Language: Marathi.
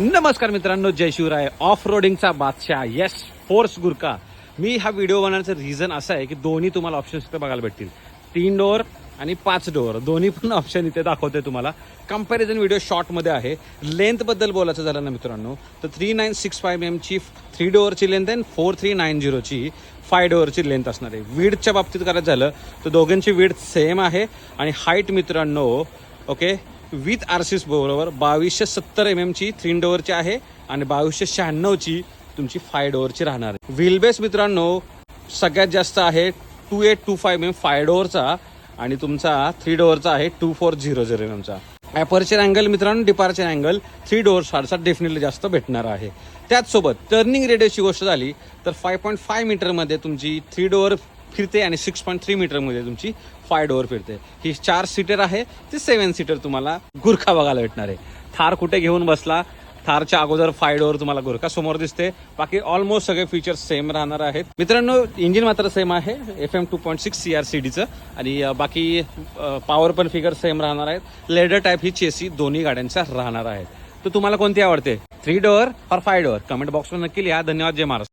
नमस्कार मित्रांनो जय शिवराय. ऑफ रोडिंगचा बादशाह येस फोर्स गुरका. मी हा व्हिडिओ बनवण्याचं रिझन असं आहे की दोन्ही तुम्हाला ऑप्शन्स इथे बघायला भेटतील. तीन डोअर आणि पाच डोअर दोन्ही पण ऑप्शन इथे दाखवते तुम्हाला. कंपॅरिझन व्हिडिओ शॉर्टमध्ये आहे. लेंथबद्दल बोलायचं झालं ना मित्रांनो तर थ्री नाईन सिक्स फाईव्ह एमची थ्री डोअरची लेंथ आहे फोर थ्री नाईन झिरोची फाय डोअरची लेंथ असणार आहे. विडच्या बाबतीत करायचं झालं तर दोघांची विड सेम आहे. आणि हाईट मित्रांनो ओके विथ आरसीस बरोबर बावीसशे सत्तर एम एमची थ्री डोअरची आहे आणि बावीसशे शहाण्णवची तुमची फाय डोअरची राहणार आहे. व्हीलबेस मित्रांनो सगळ्यात जास्त आहे two eight two five M five डोअरचा आणि तुमचा थ्री डोअरचा आहे two four zero zero M एमचा aperture angle मित्रांनो डिपार्चर अँगल थ्री डोअर फारसा डेफिनेटली जास्त भेटणार आहे. त्याचसोबत टर्निंग रेडिओची गोष्ट झाली तर फाय पॉईंट फाय मीटरमध्ये तुमची थ्री डोअर फिरते आणि सिक्स पॉईंट थ्री मीटरमध्ये तुमची फाय डोअर फिरते. ही चार सीटर आहे ती सेवन सीटर तुम्हाला गुरखा बघायला भेटणार आहे. थार कुठे घेऊन बसला? थारच्या अगोदर फाय डोअर तुम्हाला गुरखा समोर दिसते. बाकी ऑलमोस्ट सगळे फीचर्स सेम राहणार आहेत. मित्रांनो इंजिन मात्र सेम आहे F M two point six C R C डीचं आणि बाकी पॉवर पण फिगर सेम राहणार आहेत. लेडर टाईप ही चेसी दोन्ही गाड्यांच्या राहणार आहेत तर तुम्हाला कोणती आवडते? थ्री डोअर और फाय डोअर कमेंट बॉक्समध्ये नक्की लिहा. धन्यवाद जय महाराज